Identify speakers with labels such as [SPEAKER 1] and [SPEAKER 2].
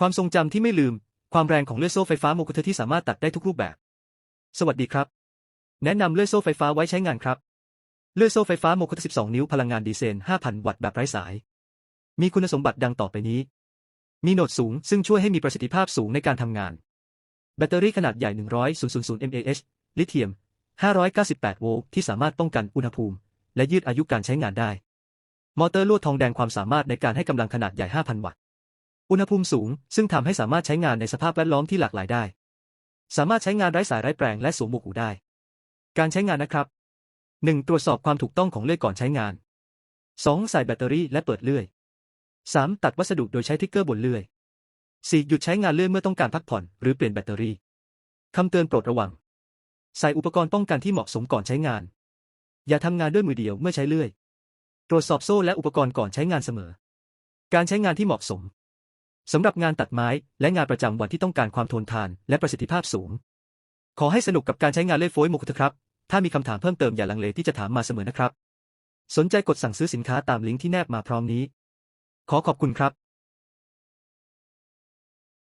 [SPEAKER 1] ความทรงจำที่ไม่ลืม ความแรงของเลื่อยโซ่ไฟฟ้าโมกุเทที่สามารถตัดได้ทุกรูปแบบ สวัสดีครับ แนะนำเลื่อยโซ่ไฟฟ้าไว้ใช้งานครับ เลื่อยโซ่ไฟฟ้าโมกุเท12 นิ้วพลังงานดีเซล5,000 วัตต์แบบไร้สาย มีคุณสมบัติดังต่อไปนี้ มีโหนดสูง ซึ่งช่วยให้มีประสิทธิภาพสูงในการทำงาน แบตเตอรี่ขนาดใหญ่ 100 000 mAh ลิเธียม 598 โวลต์ที่สามารถป้องกันอุณหภูมิ และยืดอายุการใช้งานได้ มอเตอร์ลวดทองแดงความสามารถในการให้กำลังขนาดใหญ่ 5,000 วัตต์ อุณหภูมิสูง ซึ่งทำให้สามารถใช้งานในสภาพแวดล้อมที่หลากหลายได้ สามารถใช้งานไร้สายไร้แปลงและสวมหมวกหูได้ การใช้งานนะครับ 1. ตรวจสอบความถูกต้องของเลื่อยก่อนใช้งาน 2. ใส่แบตเตอรี่และเปิดเลื่อย 3. ตัดวัสดุโดยใช้ทิกเกอร์บนเลื่อย 4. หยุดใช้งานเลื่อยเมื่อต้องการพักผ่อน หรือเปลี่ยนแบตเตอรี่คำเตือนโปรดระวัง ใส่อุปกรณ์ป้องกันที่เหมาะสมก่อนใช้งาน อย่าทำงานด้วยมือเดียวเมื่อใช้เลื่อย ตรวจสอบโซ่และอุปกรณ์ก่อนใช้งานเสมอ การใช้งานที่เหมาะสม สำหรับงานตัดไม้และงานประจำวันที่ต้องการความทนทานและประสิทธิภาพสูง ขอให้สนุกกับการใช้งานเล่ยโฟยโมกุเถอะครับ ถ้ามีคำถามเพิ่มเติมอย่าลังเลที่จะถามมาเสมอนะครับ สนใจกดสั่งซื้อสินค้าตามลิงก์ที่แนบมาพร้อมนี้ ขอขอบคุณครับ